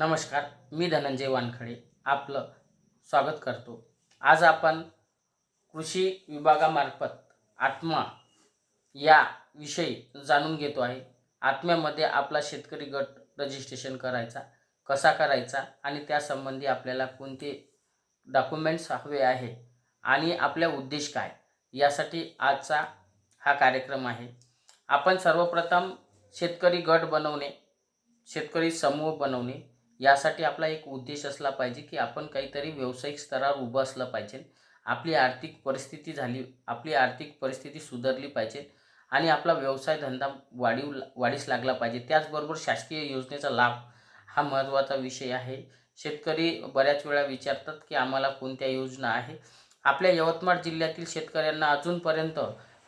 नमस्कार मी धनंजय वानखडे आपलं स्वागत करतो. आज आपण कृषी विभागामार्फत आत्मा या विषयी जाणून घेतो आहे. आत्म्यामध्ये आपला शेतकरी गट रजिस्ट्रेशन करायचा कसा करायचा आणि त्यासंबंधी आपल्याला कोणते डॉक्युमेंट्स हवे आहे आणि आपल्या उद्देश काय यासाठी आजचा हा कार्यक्रम आहे. आपण सर्वप्रथम शेतकरी गट बनवणे शेतकरी समूह बनवणे यासाठी आपला एक उद्देश असला पाहिजे की आपण काहीतरी व्यावसायिक स्तरावर उभं असलं पाहिजे. आपली आर्थिक परिस्थिती झाली आपली आर्थिक परिस्थिती सुधारली पाहिजे आणि आपला व्यवसाय धंदा वाढीव वाढीस लागला पाहिजे. त्याचबरोबर शासकीय योजनेचा लाभ हा महत्त्वाचा विषय आहे. शेतकरी बऱ्याच वेळा विचारतात की आम्हाला कोणत्या योजना आहे आपल्या यवतमाळ जिल्ह्यातील शेतकऱ्यांना अजूनपर्यंत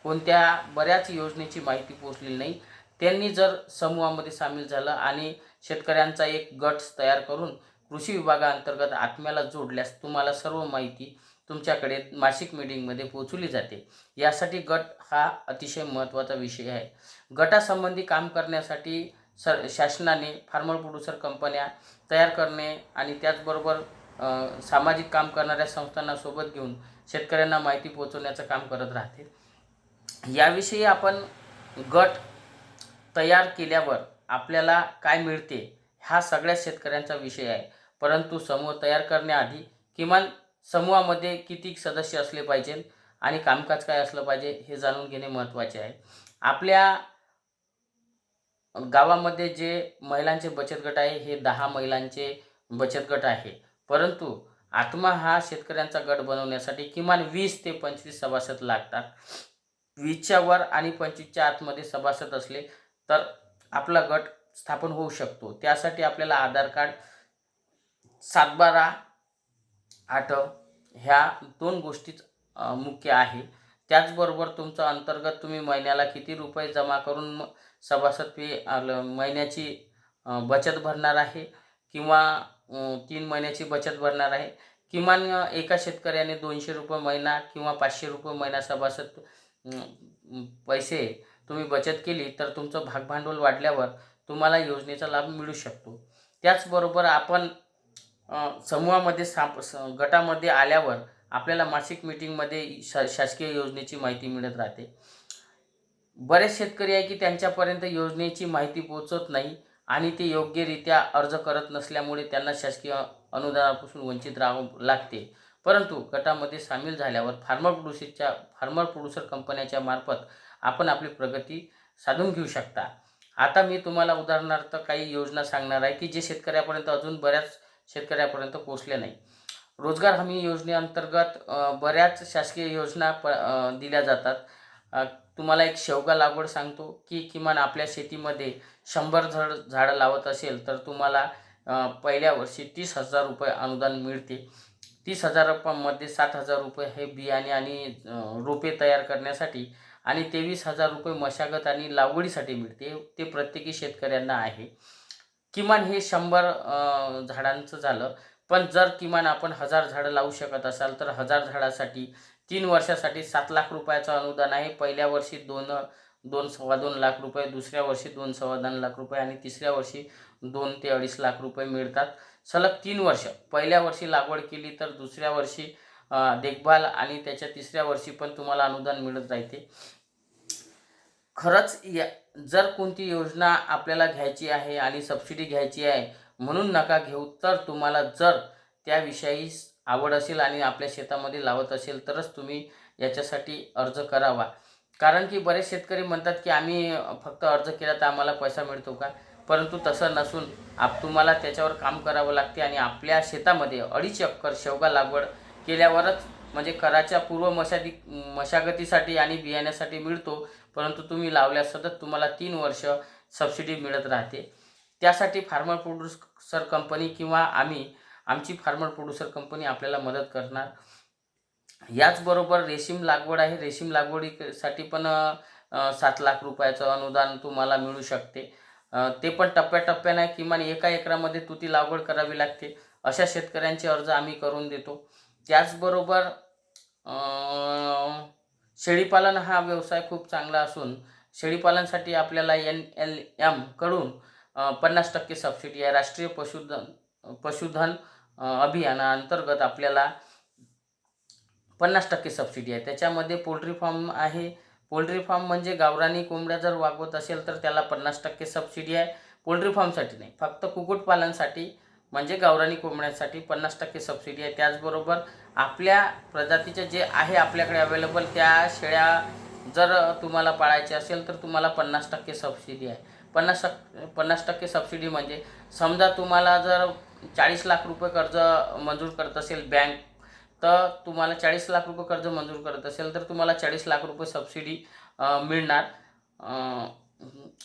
कोणत्या बऱ्याच योजनेची माहिती पोचलेली नाही. त्यांनी जर समूहामध्ये सामील झालं आणि शेतकऱ्यांचा एक गट तयार करून कृषी विभागाअंतर्गत आत्म्याला जोडल्यास तुम्हाला सर्व माहिती तुमच्याकडे मासिक मीटिंगमध्ये पोचवली जाते. यासाठी गट हा अतिशय महत्त्वाचा विषय आहे. गटासंबंधी काम करण्यासाठी सर शासनाने फार्मर प्रोड्युसर कंपन्या तयार करणे आणि त्याचबरोबर सामाजिक काम करणाऱ्या संस्थांना सोबत घेऊन शेतकऱ्यांना माहिती पोचवण्याचं काम करत राहते. याविषयी आपण गट तयार केल्यावर आपल्याला काय मिळते हा सगळ्या शेतकऱ्यांचा विषय आहे. परंतु समूह तयार करण्याआधी किमान समूहामध्ये किती सदस्य असले पाहिजे आणि कामकाज काय असलं पाहिजे हे जाणून घेणे महत्त्वाचे आहे. आपल्या गावामध्ये जे महिलांचे बचत गट आहे हे दहा महिलांचे बचत गट आहे. परंतु आत्मा हा शेतकऱ्यांचा गट बनवण्यासाठी किमान वीस ते पंचवीस सभासद लागतात. वीसच्या वर आणि पंचवीसच्या आतमध्ये सभासद असले तर आपला गट स्थापन होऊ शकतो. त्यासाठी आपल्याला आधार कार्ड सातबारा आठ ह्या दोन गोष्टीच मुख्य आहे. त्याचबरोबर तुमचं अंतर्गत तुम्ही महिन्याला किती रुपये जमा करून म- सभासद फी आलं महिन्याची बचत भरणार आहे किंवा तीन महिन्याची बचत भरणार आहे? किमान एका शेतकऱ्याने दोनशे रुपये महिना किंवा पाचशे रुपये महिना सभासद पैसे तुम्ही बचत केली तर तुमचं भागभांडवल वाढल्यावर तुम्हाला योजनेचा लाभ मिळू शकतो. त्याचबरोबर आपण समूहामध्ये साप स गटामध्ये आल्यावर आपल्याला मासिक मीटिंगमध्ये शा शासकीय योजनेची माहिती मिळत राहते. बरेच शेतकरी आहे की त्यांच्यापर्यंत योजनेची माहिती पोहोचत नाही आणि ते योग्यरित्या अर्ज करत नसल्यामुळे त्यांना शासकीय अनुदानापासून वंचित राहावं लागते. परंतु गटामध्ये सामील झाल्यावर फार्मर प्रोड्युसरच्या फार्मर प्रोड्युसर कंपन्याच्या मार्फत आपण आपली प्रगती साधून घेऊ शकता. आता मी तुम्हाला उदाहरणार्थ काही योजना सांगणार आहे की जे शेतकऱ्यापर्यंत अजून बऱ्याच शेतकऱ्यापर्यंत पोचल्या नाही. रोजगार हमी योजनेअंतर्गत बऱ्याच शासकीय योजना प दिल्या जातात. तुम्हाला एक शेवगा लागवड सांगतो की किमान आपल्या शेतीमध्ये शंभर झाड झाडं लावत असेल तर तुम्हाला पहिल्या वर्षी तीस हजार रुपये अनुदान मिळते. तीस हजार रुपयामध्ये सात हजार रुपये हे बियाणे आणि रोपे तयार करण्यासाठी आणि तेवीस हजार रुपये मशागत आणि लागवडीसाठी मिळते. ते प्रत्येकी शेतकऱ्यांना आहे. किमान हे शंभर झाडांचं झालं. पण जर किमान आपण हजार झाडं लावू शकत असाल तर हजार झाडासाठी तीन वर्षासाठी सात लाख रुपयाचं अनुदान आहे. पहिल्या वर्षी दोन दोन सव्वा दोन लाख रुपये दुसऱ्या वर्षी दोन सव्वा दोन लाख रुपये आणि तिसऱ्या वर्षी दोन ते अडीच लाख रुपये मिळतात. सलग तीन वर्ष. पहिल्या वर्षी लागवड केली तर दुसऱ्या वर्षी देखभाल आणि त्याच्या तिसऱ्या वर्षी पण तुम्हाला अनुदान मिळत राहते. खरंच या जर कोणती योजना आपल्याला घ्यायची आहे आणि सबसिडी घ्यायची आहे म्हणून नका घेऊ. तर तुम्हाला जर त्याविषयी आवड असेल आणि आपल्या शेतामध्ये लावत असेल तरच तुम्ही याच्यासाठी अर्ज करावा. कारण की बरेच शेतकरी म्हणतात की आम्ही फक्त अर्ज केला तर आम्हाला पैसा मिळतो का? परंतु तसं नसून आप तुम्हाला त्याच्यावर काम करावं लागते आणि आपल्या शेतामध्ये अडीच एकर शेवगा लागवड केल्यावरच म्हणजे कराच्या पूर्व मशादी मशागतीसाठी आणि बियाण्यासाठी मिळतो. परंतु तुम्ही लावल्यास सतत तुम्हाला तीन वर्ष सबसिडी मिळत राहते. त्यासाठी फार्मर प्रोड्युसर कंपनी किंवा आम्ही आमची फार्मर प्रोड्युसर कंपनी आपल्याला मदत करणार. याचबरोबर रेशीम लागवड आहे. रेशीम लागवडीसाठी पण सात लाख रुपयाचं अनुदान तुम्हाला मिळू शकते. ते पण टप्प्याटप्प्याने किमान एका एकरामध्ये तुती लागवड करावी लागते. अशा शेतकऱ्यांचे अर्ज आम्ही करून देतो. त्याचबरोबर शेळीपालन हा व्यवसाय खूप चांगला असून शेळीपालनसाठी आपल्याला एन एल एमकडून पन्नास टक्के सबसिडी आहे राष्ट्रीय पशुधन पशुधन अभियानाअंतर्गत आपल्याला पन्नास टक्के सबसिडी आहे. त्याच्यामध्ये पोल्ट्री फार्म आहे पोल्ट्री फार्म म्हणजे गावरानी कोंबड्या जर वागवत असेल तर त्याला पन्नास टक्के सबसिडी आहे. पोल्ट्री फार्मसाठी नाही फक्त कुक्कुटपालनसाठी म्हणजे गावरानी कोंबड्यांसाठी पन्नास टक्के सबसिडी आहे. त्याचबरोबर आपल्या प्रजातीचे जे आहे आपल्याकडे अवेलेबल त्या शेळ्या जर तुम्हाला पाळायच्या असेल तर तुम्हाला पन्नास टक्के सबसिडी आहे. पन्नास टक्के पन्नास टक्के सबसिडी म्हणजे समजा तुम्हाला जर चाळीस लाख रुपये कर्ज मंजूर करत असेल बँक तर तुम्हाला चाळीस लाख रुपये कर्ज मंजूर करत असेल तर तुम्हाला चाळीस लाख रुपये सबसिडी मिळणार.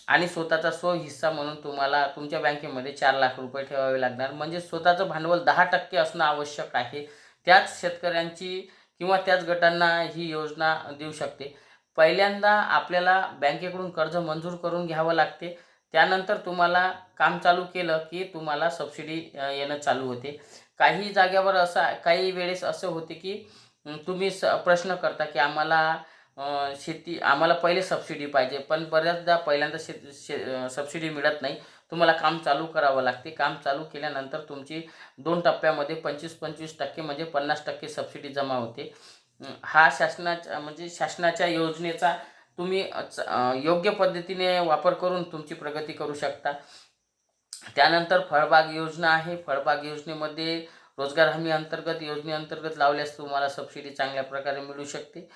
आणि स्वतःचा स्व हिस्सा म्हणून तुम्हाला तुमच्या बँकेमध्ये चार लाख रुपये ठेवावे लागणार. म्हणजे स्वतःचं भांडवल दहा टक्के असणं आवश्यक आहे. त्याच शेतकऱ्यांची किंवा त्याच गटांना ही योजना देऊ शकते. पहिल्यांदा आपल्याला बँकेकडून कर्ज मंजूर करून घ्यावं लागते. त्यानंतर तुम्हाला काम चालू केलं की तुम्हाला सबसिडी येणं चालू होते. काही जाग्यावर असं काही वेळेस असं होते की तुम्ही स प्रश्न करता की आम्हाला शेती आम्हाला पहिले सबसिडी पाहिजे. पण बऱ्याचदा पहिल्यांदा शेत शे सबसिडी मिळत नाही. तुम्हाला काम चालू करावं लागते. काम चालू केल्यानंतर तुमची दोन टप्प्यामध्ये पंचवीस पंचवीस टक्के म्हणजे पन्नास टक्के सबसिडी जमा होते. हा शासनाच्या म्हणजे शासनाच्या योजनेचा तुम्ही च- योग्य पद्धतीने वापर करून तुमची प्रगती करू शकता. त्यानंतर फळबाग योजना आहे. फळबाग योजनेमध्ये रोजगार हमी अंतर्गत योजनेअंतर्गत लावल्यास तुम्हाला सबसिडी चांगल्या प्रकारे मिळू शकते.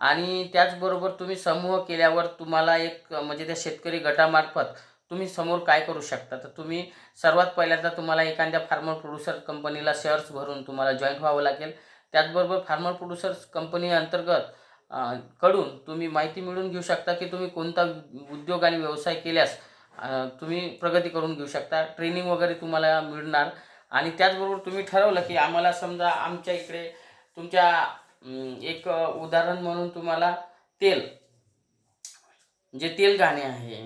आणि त्याचबरोबर तुम्ही समूह केल्यावर तुम्हाला एक म्हणजे त्या शेतकरी गटामार्फत तुम्ही समोर काय करू शकता? तर तुम्ही सर्वात पहिल्यांदा तुम्हाला एखाद्या फार्मर प्रोड्युसर कंपनीला शेअर्स भरून तुम्हाला जॉईन व्हावं लागेल. त्याचबरोबर फार्मर प्रोड्युसर्स कंपनी अंतर्गत कडून तुम्ही माहिती मिळवून घेऊ शकता की तुम्ही कोणता उद्योग आणि व्यवसाय केल्यास तुम्ही प्रगती करून घेऊ शकता. ट्रेनिंग वगैरे तुम्हाला मिळणार. आणि त्याचबरोबर तुम्ही ठरवलं की आम्हाला समजा आमच्या इकडे तुमच्या एक उदाहरण म्हणून तुम्हाला तेल जे तेल गाणे आहे.